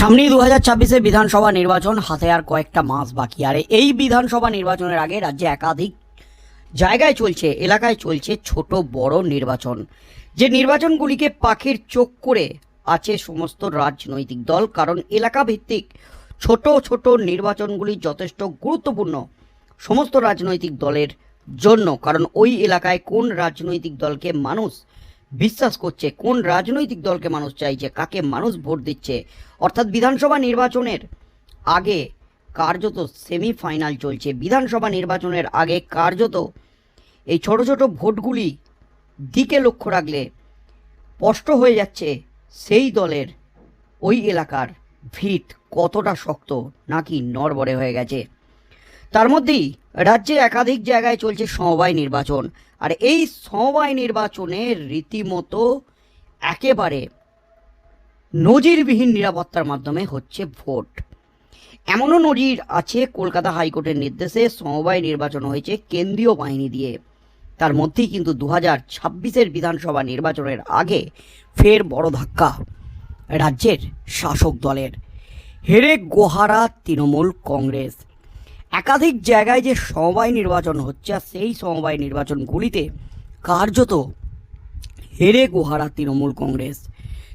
সামনেই দু হাজার ছাব্বিশে বিধানসভা নির্বাচন, হাতে আর কয়েকটা মাস বাকি। আর এই বিধানসভা নির্বাচনের আগে রাজ্যে একাধিক জায়গায় চলছে, এলাকায় চলছে ছোট বড় নির্বাচন। যে নির্বাচনগুলিকে পাখির চোখ করে আছে সমস্ত রাজনৈতিক দল, কারণ এলাকা ভিত্তিক ছোট ছোট নির্বাচনগুলি যথেষ্ট গুরুত্বপূর্ণ সমস্ত রাজনৈতিক দলের জন্য। কারণ ওই এলাকায় কোন রাজনৈতিক দলকে মানুষ বিশ্বাস করছে কোন রাজনৈতিক দলকে মানুষ চাইছে, কাকে মানুষ ভোট দিচ্ছে। অর্থাৎ বিধানসভা নির্বাচনের আগে কার্যত সেমিফাইনাল চলছে। বিধানসভা নির্বাচনের আগে কার্যত এই ছোট ছোট ভোটগুলি দিকে লক্ষ্য রাখলে স্পষ্ট হয়ে যাচ্ছে সেই দলের ওই এলাকার ভিত কতটা শক্ত নাকি নড়বড়ে হয়ে গেছে। তার মধ্যেই রাজ্যে একাধিক জায়গায় চলছে সমবায় নির্বাচন। আর এই সমবায় নির্বাচনে রীতিমতো একেবারে নজিরবিহীন নিরাপত্তার মাধ্যমে হচ্ছে ভোট। এমনও নজির আছে কলকাতা হাইকোর্টের নির্দেশে সমবায় নির্বাচন হয়েছে কেন্দ্রীয় বাহিনী দিয়ে। তার মধ্যেই কিন্তু দু হাজার ছাব্বিশের বিধানসভা নির্বাচনের আগে ফের বড় ধাক্কা রাজ্যের শাসক দলের। হেরে গোহারা তৃণমূল কংগ্রেস। একাধিক জায়গায় যে সমবায় নির্বাচন হচ্ছে আর সেই সমবায় নির্বাচনগুলিতে কার্যত হেরে গুহারা তৃণমূল কংগ্রেস।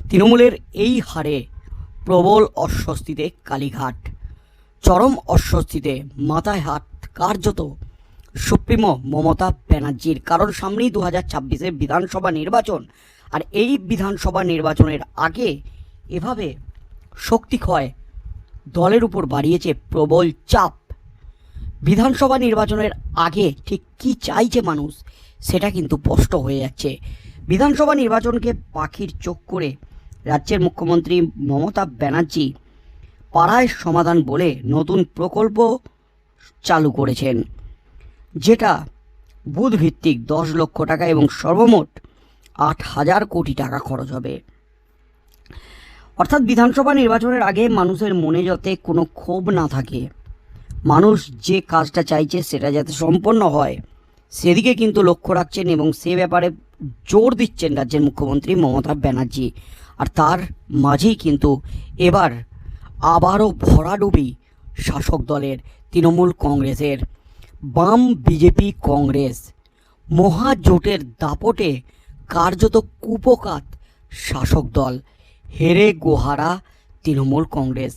তৃণমূলের এই হারে প্রবল অস্বস্তিতে কালীঘাট। চরম অস্বস্তিতে মাথায় হাত কার্যত সুপ্রিমো মমতা ব্যানার্জির। কারণ সামনেই দু হাজার ছাব্বিশের বিধানসভা নির্বাচন আর এই বিধানসভা নির্বাচনের আগে এভাবে শক্তিক্ষয় দলের উপর বাড়িয়েছে প্রবল চাপ। বিধানসভা নির্বাচনের আগে ঠিক কি চাইছে মানুষ, সেটা কিন্তু স্পষ্ট হয়ে যাচ্ছে। বিধানসভা নির্বাচনকে পাখির চোখ করে রাজ্যের মুখ্যমন্ত্রী মমতা ব্যানার্জি পাড়ায় সমাধান বলে নতুন প্রকল্প চালু করেছেন, যেটা বুথ ভিত্তিক দশ লক্ষ টাকা এবং সর্বমোট আট হাজার কোটি টাকা খরচ হবে। অর্থাৎ বিধানসভা নির্বাচনের আগে মানুষের মনে যাতে কোনো ক্ষোভ না থাকে মানুষ যে কাজটা চাইছে সেটা যাতে সম্পন্ন হয়, সেদিকে কিন্তু লক্ষ্য রাখছেন এবং সে ব্যাপারে জোর দিচ্ছেন রাজ্যের মুখ্যমন্ত্রী মমতা ব্যানার্জি। আর তার মাঝেই কিন্তু এবার আবারও ভরাডুবি শাসক দলের তৃণমূল কংগ্রেসের বাম বিজেপি কংগ্রেস মহাজোটের দাপটে কার্যত কুপকাত শাসক দল, হেরে গোহারা তৃণমূল কংগ্রেস।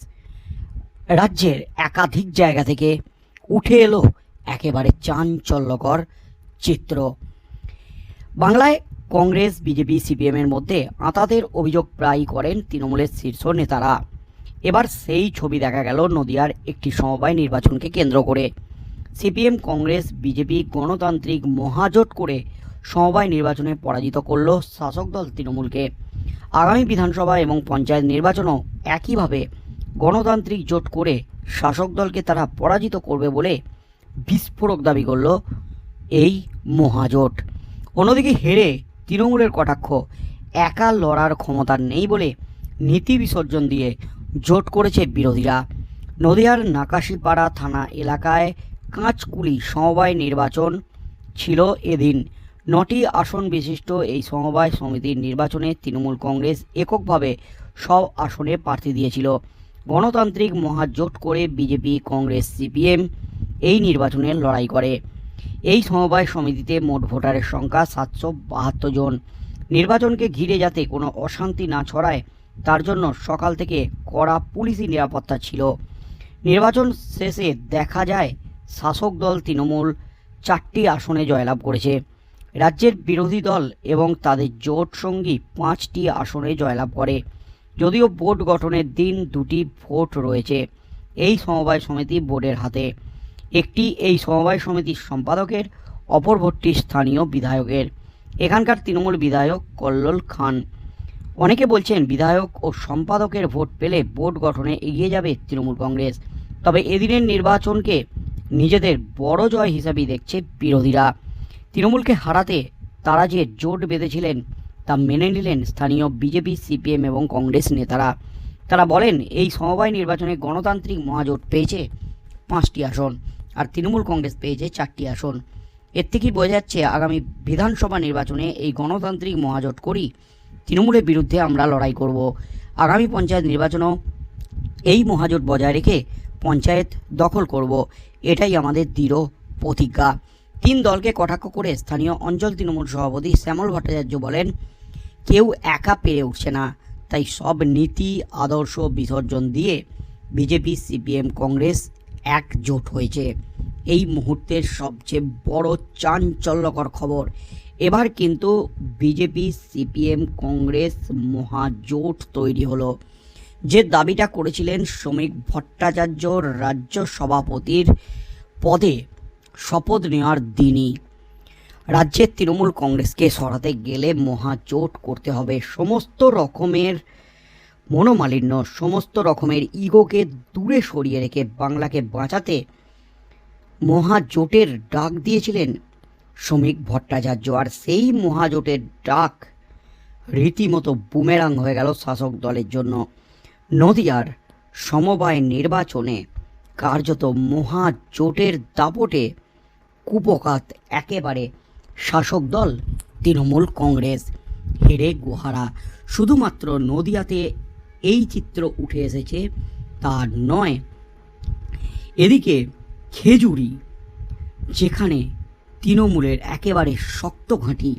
রাজ্যের একাধিক জায়গা থেকে উঠে এলো একেবারে চাঞ্চল্যকর চিত্র। বাংলায় কংগ্রেস, বিজেপি সিপিএমের মধ্যে আতাদের অভিযোগ প্রায়ই করেন তৃণমূলের শীর্ষ নেতারা। এবার সেই ছবি দেখা গেল নদিয়ার একটি সমবায় নির্বাচনকে কেন্দ্র করে। সিপিএম, কংগ্রেস, বিজেপি গণতান্ত্রিক মহাজোট করে সমবায় নির্বাচনে পরাজিত করল শাসক দল তৃণমূলকে। আগামী বিধানসভা এবং পঞ্চায়েত নির্বাচনও একইভাবে গণতান্ত্রিক জোট করে শাসক দলকে তারা পরাজিত করবে বলে বিস্ফোরক দাবি করল এই মহাজোট। অন্যদিকে হেরে তৃণমূলের কটাক্ষ, একা লড়ার ক্ষমতা নেই বলে নীতি বিসর্জন দিয়ে জোট করেছে বিরোধীরা। নদিয়ার নাকাশিপাড়া থানা এলাকায় কাঁচকুলি সমবায় নির্বাচন ছিল এদিন। নটি আসন বিশিষ্ট এই সমবায় সমিতির নির্বাচনে তৃণমূল কংগ্রেস এককভাবে সব আসনে প্রার্থী দিয়েছিল। গণতান্ত্রিক মহাজোট করে বিজেপি, কংগ্রেস, সিপিএম এই নির্বাচনে লড়াই করে। এই সমবায় সমিতিতে মোট ভোটারের সংখ্যা সাতশো বাহাত্তর জন। নির্বাচনকে ঘিরে যাতে কোনো অশান্তি না ছড়ায়, তার জন্য সকাল থেকে কড়া পুলিশি নিরাপত্তা ছিল। নির্বাচন শেষে দেখা যায়, শাসক দল তৃণমূল চারটি আসনে জয়লাভ করেছে। রাজ্যের বিরোধী দল এবং তাদের জোট সঙ্গী পাঁচটি আসনে জয়লাভ করে। যদিও বোর্ড গঠনের দিন দুটি ভোট রয়েছে, এই সমবায় সমিতি বোর্ডের হাতে। একটি এই সমবায় সমিতির সম্পাদকের, অপর ভোটটি স্থানীয় বিধায়কের। এখানকার তৃণমূল বিধায়ক কল্লোল খান। অনেকে বলছেন বিধায়ক ও সম্পাদকের ভোট পেলে বোর্ড গঠনে এগিয়ে যাবে তৃণমূল কংগ্রেস। তবে এদিনের নির্বাচনকে নিজেদের বড় জয় হিসাবেই দেখছে বিরোধীরা। তৃণমূলকে হারাতে তারা যে জোট বেঁধেছিলেন তা মেনে নিলেন স্থানীয় বিজেপি, সিপিএম এবং কংগ্রেস নেতারা। তারা বলেন, এই সমবায় নির্বাচনে গণতান্ত্রিক মহাজোট পেয়েছে পাঁচটি আসন আর তৃণমূল কংগ্রেস পেয়েছে চারটি আসন। এর থেকেই বোঝা যাচ্ছে, আগামী বিধানসভা নির্বাচনে এই গণতান্ত্রিক মহাজোট করি তৃণমূলের বিরুদ্ধে আমরা লড়াই করব। আগামী পঞ্চায়েত নির্বাচনেও এই মহাজোট বজায় রেখে পঞ্চায়েত দখল করব। এটাই আমাদের দৃঢ় প্রতিজ্ঞা। তিন দলকে কটাক্ষ করে স্থানীয় অঞ্চল তৃণমূল সভাপতি শ্যামল ভট্টাচার্য বলেন কেউ একা পেরে উঠছে না। তাই সব নীতি, আদর্শ বিসর্জন দিয়ে বিজেপি, সিপিএম, কংগ্রেস একজোট হয়েছে। এই মুহূর্তের সবচেয়ে বড় চাঞ্চল্যকর খবর। এবার কিন্তু বিজেপি, সিপিএম, কংগ্রেস মহাজোট তৈরি হলো। যে দাবিটা করেছিলেন শ্রমিক ভট্টাচার্য রাজ্য সভাপতির পদে শপথ নেওয়ার দিনই। রাজ্যের তৃণমূল কংগ্রেসকে সরাতে গেলে মহাজোট করতে হবে। সমস্ত রকমের মনোমালিন্য, সমস্ত রকমের ইগোকে দূরে সরিয়ে রেখে বাংলাকে বাঁচাতে মহাজোটের ডাক দিয়েছিলেন শ্রমিক ভট্টাচার্য। আর সেই মহাজোটের ডাক রীতিমতো বুমেরাং হয়ে গেল শাসক দলের জন্য। নদিয়ার সমবায় নির্বাচনে কার্যত মহাজোটের দাপটে কুপকাত একেবারে শাসক দল, তৃণমূল কংগ্রেস, হেরে গুহারা। শুধুমাত্র নদিয়াতে এই চিত্র উঠে এসেছে, তা নয়, এদিকে খেজুরি, যেখানে তৃণমূলের একেবারে শক্ত ঘাঁটি,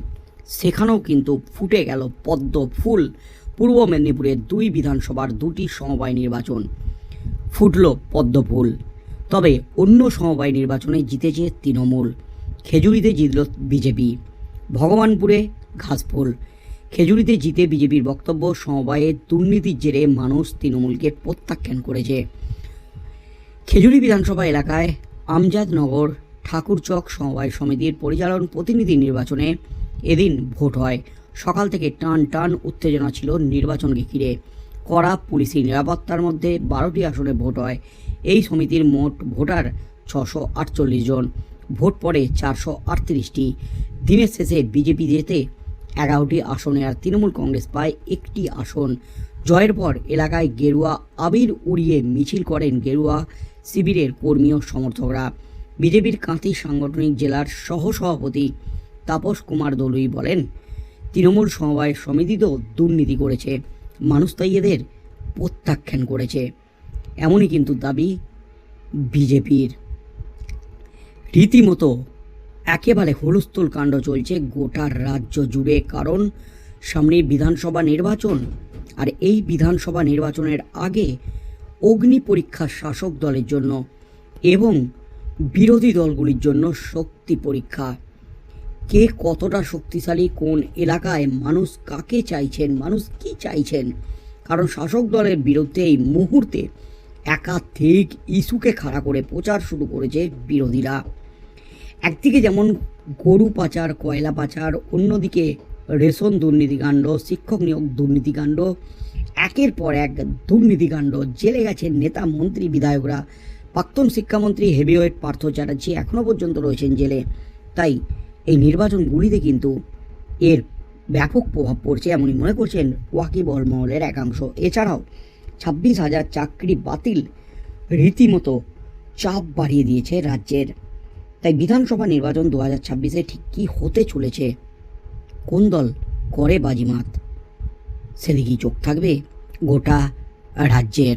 সেখানেও কিন্তু ফুটে গেল পদ্ম ফুল। পূর্ব মেদিনীপুরের দুই বিধানসভার দুটি সমবায় নির্বাচন ফুটল পদ্মফুল তবে অন্য সমবায় নির্বাচনে জিতেছে তৃণমূল। খেজুরিতে জিতল বিজেপি। ভগবানপুরে ঘাসফুল। খেজুরিতে জিতে বিজেপির বক্তব্য, সমবায়ে দুর্নীতির জেরে মানুষ তৃণমূলকে প্রত্যাখ্যান করেছে। খেজুরি বিধানসভা এলাকায় আমজাদনগর ঠাকুরচক সমবায় সমিতির পরিচালন প্রতিনিধি নির্বাচনে এদিন ভোট হয়। সকাল থেকে টান টান উত্তেজনা ছিল নির্বাচনকে ঘিরে। কড়া পুলিশি নিরাপত্তার মধ্যে বারোটি আসনে ভোট হয়। এই সমিতির মোট ভোটার ছশো আটচল্লিশ জন। ভোট পড়ে চারশো আটত্রিশটি। দিনের শেষে বিজেপি জেতে এগারোটি আসনে আর তৃণমূল কংগ্রেস পায় একটি আসন। জয়ের পর এলাকায় গেরুয়া আবির উড়িয়ে মিছিল করেন গেরুয়া শিবিরের কর্মী ও সমর্থকরা। বিজেপির কাঁথি সাংগঠনিক জেলার সহসভাপতি তাপস কুমার দলুই বলেন, তৃণমূল সমবায় সমিতি তো দুর্নীতি করেছে, মানুষ তাই এদের প্রত্যাখ্যান করেছে। এমনই কিন্তু দাবি বিজেপির। রীতিমতো একেবারে হুলস্থুল কাণ্ড চলছে গোটা রাজ্য জুড়ে, কারণ সামনে বিধানসভা নির্বাচন। আর এই বিধানসভা নির্বাচনের আগে অগ্নি পরীক্ষা শাসক দলের জন্য এবং বিরোধী দলগুলির জন্য শক্তি পরীক্ষা। কে কতটা শক্তিশালী, কোন এলাকায়, মানুষ কাকে চাইছেন, মানুষ কি চাইছেন? কারণ শাসক দলের বিরুদ্ধে এই মুহূর্তে একাধিক ইস্যুকে খাড়া করে প্রচার শুরু করেছে বিরোধীরা। একদিকে যেমন গরু পাচার, কয়লা পাচার, অন্যদিকে রেশন দুর্নীতিকাণ্ড, শিক্ষক নিয়োগ দুর্নীতিকাণ্ড, একের পর এক দুর্নীতিকাণ্ড। জেলে গেছেন নেতা, মন্ত্রী, বিধায়করা। প্রাক্তন শিক্ষামন্ত্রী হেভিওয়েট পার্থ চ্যাটার্জি এখনও পর্যন্ত রয়েছেন জেলে। তাই এই নির্বাচনগুলিতে কিন্তু এর ব্যাপক প্রভাব পড়ছে এমনই মনে করছেন ওয়াকিবহল মহলের একাংশ। এছাড়াও ছাব্বিশ হাজার চাকরি বাতিল রীতিমতো চাপ বাড়িয়ে দিয়েছে রাজ্যের তাই বিধানসভা নির্বাচন দু হাজার ছাব্বিশে ঠিক কী হতে চলেছে? কোন দল করে বাজিমাত? সেদিকেই চোখ থাকবে গোটা রাজ্যের।